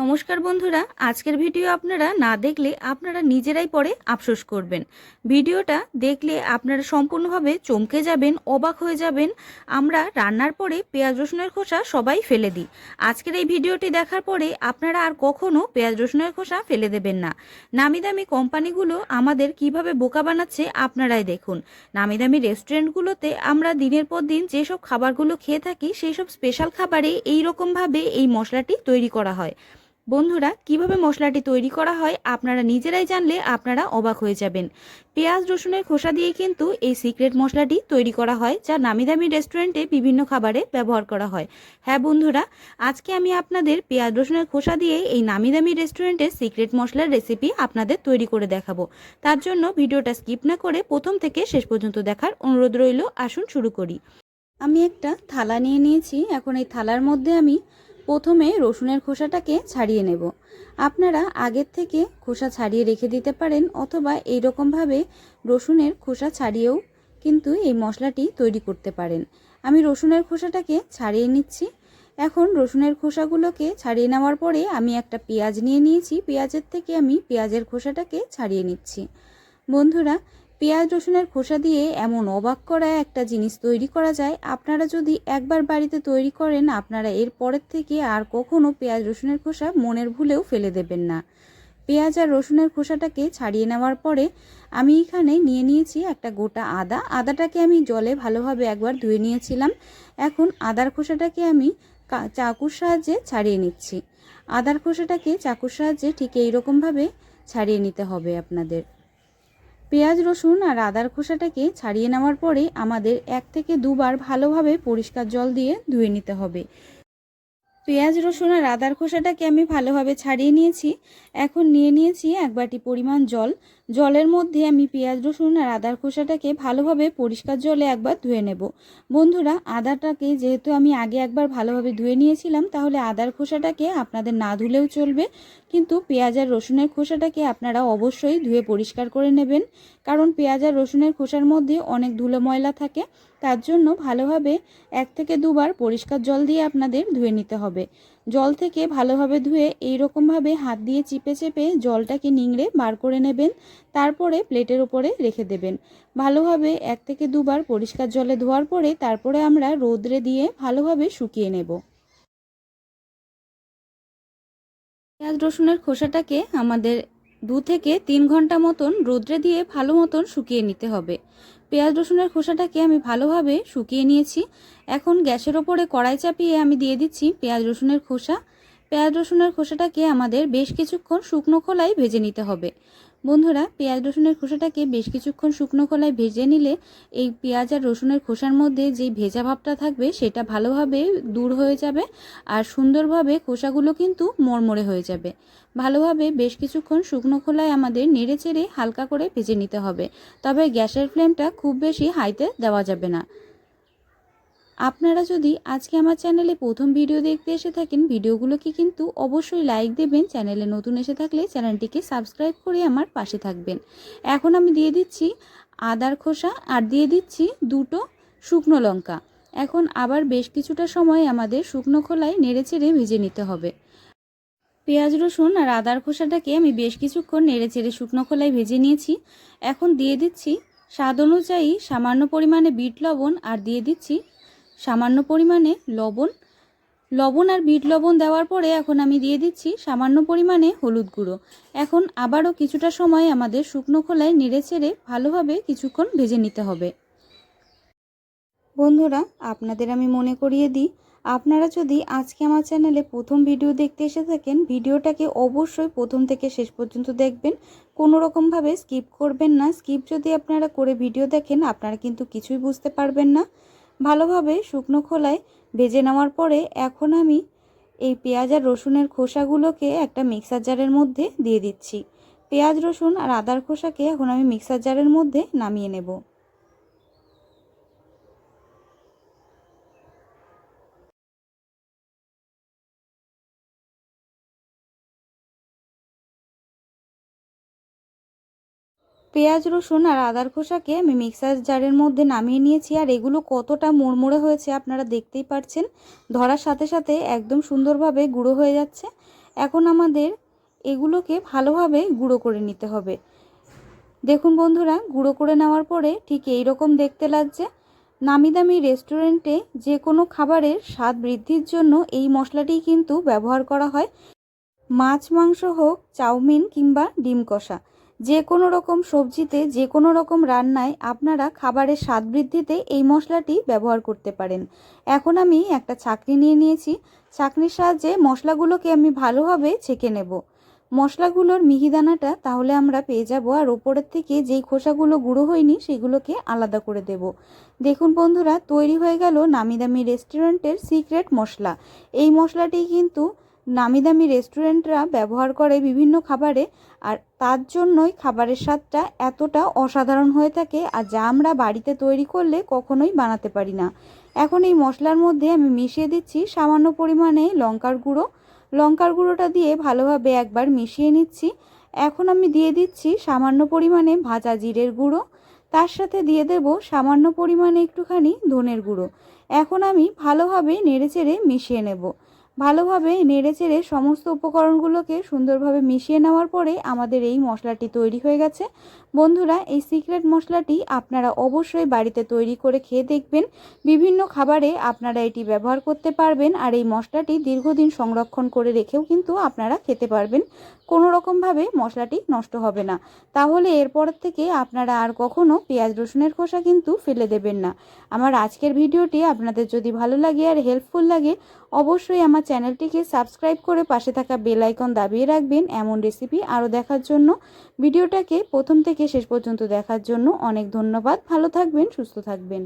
নমস্কার বন্ধুরা, আজকের ভিডিও আপনারা না দেখলে আপনারা নিজেরাই পরে আফসোস করবেন। ভিডিওটা দেখলে আপনারা সম্পূর্ণভাবে চমকে যাবেন, অবাক হয়ে যাবেন। আমরা রান্নার পরে পেঁয়াজ রসুনের খোসা সবাই ফেলে দিই। আজকের এই ভিডিওটি দেখার পরে আপনারা আর কখনো পেঁয়াজ রসুনের খোসা ফেলে দেবেন না। নামি দামি কোম্পানিগুলো আমাদের কীভাবে বোকা বানাচ্ছে আপনারাই দেখুন। নামি দামি রেস্টুরেন্টগুলোতে আমরা দিনের পর দিন যেসব খাবারগুলো খেয়ে থাকি সেই সব স্পেশাল খাবারে এইরকমভাবে এই মশলাটি তৈরি করা হয়। বন্ধুরা, কীভাবে মশলাটি তৈরি করা হয় আপনারা নিজেরাই জানলে আপনারা অবাক হয়ে যাবেন। পেঁয়াজ, রসুনের খোসা দিয়ে কিন্তু এই সিক্রেট মশলাটি তৈরি করা হয়, যা নামি দামি রেস্টুরেন্টে বিভিন্ন খাবারে ব্যবহার করা হয়। হ্যাঁ বন্ধুরা, আজকে আমি আপনাদের পেঁয়াজ, রসুনের খোসা দিয়ে এই নামি দামি রেস্টুরেন্টের সিক্রেট মশলার রেসিপি আপনাদের তৈরি করে দেখাবো। তার জন্য ভিডিওটা স্কিপ না করে প্রথম থেকে শেষ পর্যন্ত দেখার অনুরোধ রইল, আসুন শুরু করি। আমি একটা থালা নিয়ে নিয়েছি, এখন এই থালার মধ্যে আমি প্রথমে রসুনের খোসাটাকে ছাড়িয়ে নেব। আপনারা আগের থেকে খোসা ছাড়িয়ে রেখে দিতে পারেন অথবা এই রকমভাবে রসুনের খোসা ছাড়িয়েও কিন্তু এই মশলাটি তৈরি করতে পারেন। আমি রসুনের খোসাটাকে ছাড়িয়ে নিচ্ছি। এখন রসুনের খোসাগুলোকে ছাড়িয়ে নেওয়ার পরে আমি একটা পেঁয়াজ নিয়ে নিয়েছি। পেঁয়াজের থেকে আমি পেঁয়াজের খোসাটাকে ছাড়িয়ে নিচ্ছি। বন্ধুরা পেঁয়াজ রসুনের খোসা দিয়ে এমন অবাক করা একটা জিনিস তৈরি করা যায়। আপনারা যদি একবার বাড়িতে তৈরি করেন, আপনারা এর পরের থেকে আর কখনো পেঁয়াজ রসুনের খোসা মনের ভুলেও ফেলে দেবেন না। পেঁয়াজ আর রসুনের খোসাটাকে ছাড়িয়ে নেওয়ার পরে আমি এখানে নিয়ে নিয়েছি একটা গোটা আদা। আদাটাকে আমি জলে ভালোভাবে একবার ধুয়ে নিয়েছিলাম। এখন আদার খোসাটাকে আমি চাকুর সাহায্যে ছাড়িয়ে নিচ্ছি। আদার খোসাটাকে চাকুর সাহায্যে ঠিক এইরকমভাবে ছাড়িয়ে নিতে হবে আপনাদের। পেঁয়াজ, রসুন আর আদার খোসাটাকে ছাড়িয়ে নেওয়ার পরে আমাদের এক থেকে দুবার ভালোভাবে পরিষ্কার জল দিয়ে ধুয়ে নিতে হবে। পেঁয়াজ, রসুন আর আদার খোসাটাকে আমি ভালোভাবে ছাড়িয়ে নিয়েছি। এখন নিয়ে নিয়েছি এক বাটি পরিমাণ জল। জলের মধ্যে আমি পেঁয়াজ, রসুন আর আদার খোসাটাকে ভালোভাবে পরিষ্কার জলে একবার ধুয়ে নেব। বন্ধুরা, আদাটাকে যেহেতু আমি আগে একবার ভালোভাবে ধুয়ে নিয়েছিলাম, তাহলে আদার খোসাটাকে আপনাদের না ধুলেও চলবে। কিন্তু পেঁয়াজ আর রসুনের খোসাটাকে আপনারা অবশ্যই ধুয়ে পরিষ্কার করে নেবেন। কারণ পেঁয়াজ আর রসুনের খোসার মধ্যে অনেক ধুলো ময়লা থাকে, তার জন্য ভালোভাবে এক থেকে দুবার পরিষ্কার জল দিয়ে আপনাদের ধুয়ে নিতে হবে। জল থেকে ভালোভাবে ধুয়ে এই রকমভাবে হাত দিয়ে চিপে চেপে জলটাকে নিংড়ে বার করে নেবেন, তারপরে প্লেটের উপরে রেখে দেবেন। ভালোভাবে এক থেকে দুবার পরিষ্কার জলে ধোয়ার পরে তারপরে আমরা রোদ্রে দিয়ে ভালোভাবে শুকিয়ে নেব। পেঁয়াজ রসুনের খোসাটাকে আমাদের দু থেকে তিন ঘণ্টা মতন রোদ্রে দিয়ে ভালো মতন শুকিয়ে নিতে হবে। পেঁয়াজ রসুনের খোসাটাকে আমি ভালোভাবে শুকিয়ে নিয়েছি। এখন গ্যাসের ওপরে কড়াই চাপিয়ে আমি দিয়ে দিচ্ছি পেঁয়াজ রসুনের খোসা। পেঁয়াজ রসুনের খোসাটাকে আমাদের বেশ কিছুক্ষণ শুকনো খোলায় ভেজে নিতে হবে। বন্ধুরা, পেঁয়াজ রসুনের খোসাটাকে বেশ কিছুক্ষণ শুকনো খোলায় ভেজে নিলে এই পেঁয়াজ আর রসুনের খোসার মধ্যে যেই ভেজা ভাবটা থাকবে, সেটা ভালোভাবে দূর হয়ে যাবে আর সুন্দরভাবে খোসাগুলো কিন্তু মরমরে হয়ে যাবে। ভালোভাবে বেশ কিছুক্ষণ শুকনো খোলায় আমাদের নেড়ে চেড়ে হালকা করে ভেজে নিতে হবে। তবে গ্যাসের ফ্লেমটা খুব বেশি হাইতে দেওয়া যাবে না। আপনারা যদি আজকে আমার চ্যানেলে প্রথম ভিডিও দেখতে এসে থাকেন, ভিডিওগুলোকে কিন্তু অবশ্যই লাইক দেবেন। চ্যানেলে নতুন এসে থাকলে চ্যানেলটিকে সাবস্ক্রাইব করে আমার পাশে থাকবেন। এখন আমি দিয়ে দিচ্ছি আদার খোসা আর দিয়ে দিচ্ছি দুটো শুকনো লঙ্কা। এখন আবার বেশ কিছুটা সময় আমাদের শুকনো খোলায় নেড়ে চেড়ে ভেজে নিতে হবে। পেঁয়াজ, রসুন আর আদার খোসাটাকে আমি বেশ কিছুক্ষণ নেড়ে চেড়ে শুকনো খোলায় ভেজে নিয়েছি। এখন দিয়ে দিচ্ছি স্বাদ অনুযায়ী সামান্য পরিমাণে বিট লবণ আর দিয়ে দিচ্ছি সামান্য পরিমাণে লবণ লবণ আর বিট লবণ দেওয়ার পরে এখন আমি দিয়ে দিচ্ছি সামান্য পরিমাণে হলুদ গুঁড়ো। এখন আবারও কিছুটা সময় আমাদের শুকনো খোলায় নেড়ে চেড়ে ভালোভাবে কিছুক্ষণ ভেজে নিতে হবে। বন্ধুরা, আপনাদের আমি মনে করিয়ে দিই, আপনারা যদি আজকে আমার চ্যানেলে প্রথম ভিডিও দেখতে এসে থাকেন, ভিডিওটাকে অবশ্যই প্রথম থেকে শেষ পর্যন্ত দেখবেন। কোনো রকমভাবে স্কিপ করবেন না। স্কিপ যদি আপনারা করে ভিডিও দেখেন, আপনারা কিন্তু কিছুই বুঝতে পারবেন না। ভালোভাবে শুকনো খোলায় ভেজে নেওয়ার পরে এখন আমি এই পেঁয়াজ আর রসুনের খোসাগুলোকে একটা মিক্সার জারের মধ্যে দিয়ে দিচ্ছি। পেঁয়াজ, রসুন আর আদার খোসাকে এখন আমি মিক্সার জারের মধ্যে নামিয়ে নেব। পেঁয়াজ, রসুন আর আদার খোসাকে আমি মিক্সার জারের মধ্যে নামিয়ে নিয়েছি। আর এগুলো কতটা মোড়মোড়ে হয়েছে আপনারা দেখতেই পাচ্ছেন ধরার সাথে সাথে একদম সুন্দরভাবে গুঁড়ো হয়ে যাচ্ছে। এখন আমাদের এগুলোকে ভালোভাবে গুঁড়ো করে নিতে হবে। দেখুন বন্ধুরা, গুঁড়ো করে নেওয়ার পরে ঠিক এই রকম দেখতে লাগছে। নামি দামি রেস্টুরেন্টে যে কোনো খাবারের স্বাদ বৃদ্ধির জন্য এই মশলাটি কিন্তু ব্যবহার করা হয়। মাছ, মাংস হোক, চাউমিন কিংবা ডিম কষা। যে কোনো রকম সবজিতে যে কোনো রকম রান্নায় আপনারা খাবারের স্বাদ বৃদ্ধিতে এই মশলাটি ব্যবহার করতে পারেন। এখন আমি একটা ছাকনি নিয়ে নিয়েছি। ছাকনির সাহায্যে মশলাগুলোকে আমি ভালোভাবে ছেঁকে নেব। মশলাগুলোর মিহিদানাটা তাহলে আমরা পেয়ে যাব আর ওপরের থেকে যেই খোসাগুলো গুঁড়ো হয়নি সেগুলোকে আলাদা করে দেব। দেখুন বন্ধুরা, তৈরি হয়ে গেল নামি দামি রেস্টুরেন্টের সিক্রেট মশলা। এই মশলাটি কিন্তু নামি দামি রেস্টুরেন্টরা ব্যবহার করে বিভিন্ন খাবারে আর তার জন্যই খাবারের স্বাদটা এতটা অসাধারণ হয়ে থাকে আর যা আমরা বাড়িতে তৈরি করলে কখনোই বানাতে পারি না। এখন এই মশলার মধ্যে আমি মিশিয়ে দিচ্ছি সামান্য পরিমাণে লঙ্কার গুঁড়ো। লঙ্কার গুঁড়োটা দিয়ে ভালোভাবে একবার মিশিয়ে নিচ্ছি। এখন আমি দিয়ে দিচ্ছি সামান্য পরিমাণে ভাজা জিরের গুঁড়ো। তার সাথে দিয়ে দেব সামান্য পরিমাণে একটুখানি ধনের গুঁড়ো। এখন আমি ভালোভাবে নেড়েচেড়ে মিশিয়ে নেব। ভালোভাবে নেড়েচেড়ে সমস্ত উপকরণগুলোকে সুন্দরভাবে মিশিয়ে নেওয়ার পরে আমাদের এই মশলাটি তৈরি হয়ে গেছে। বন্ধুরা, এই সিক্রেট মশলাটি আপনারা অবশ্যই বাড়িতে তৈরি করে খেয়ে দেখবেন। বিভিন্ন খাবারে আপনারা এটি ব্যবহার করতে পারবেন আর এই মশলাটি দীর্ঘদিন সংরক্ষণ করে রেখেও কিন্তু আপনারা খেতে পারবেন। কোনো রকমভাবে মশলাটি নষ্ট হবে না। তাহলে এরপর থেকে আপনারা আর কখনো পেঁয়াজ রসুনের খোসা কিন্তু ফেলে দেবেন না। আমার আজকের ভিডিওটি আপনাদের যদি ভালো লাগে আর হেল্পফুল লাগে অবশ্যই আমার চ্যানেলটিকে সাবস্ক্রাইব করে পাশে থাকা বেল আইকন দাবিয়ে রাখবেন। এমন রেসিপি আরও দেখার জন্য ভিডিওটাকে প্রথম থেকে শেষ পর্যন্ত দেখার জন্য অনেক ধন্যবাদ। ভালো থাকবেন, সুস্থ থাকবেন।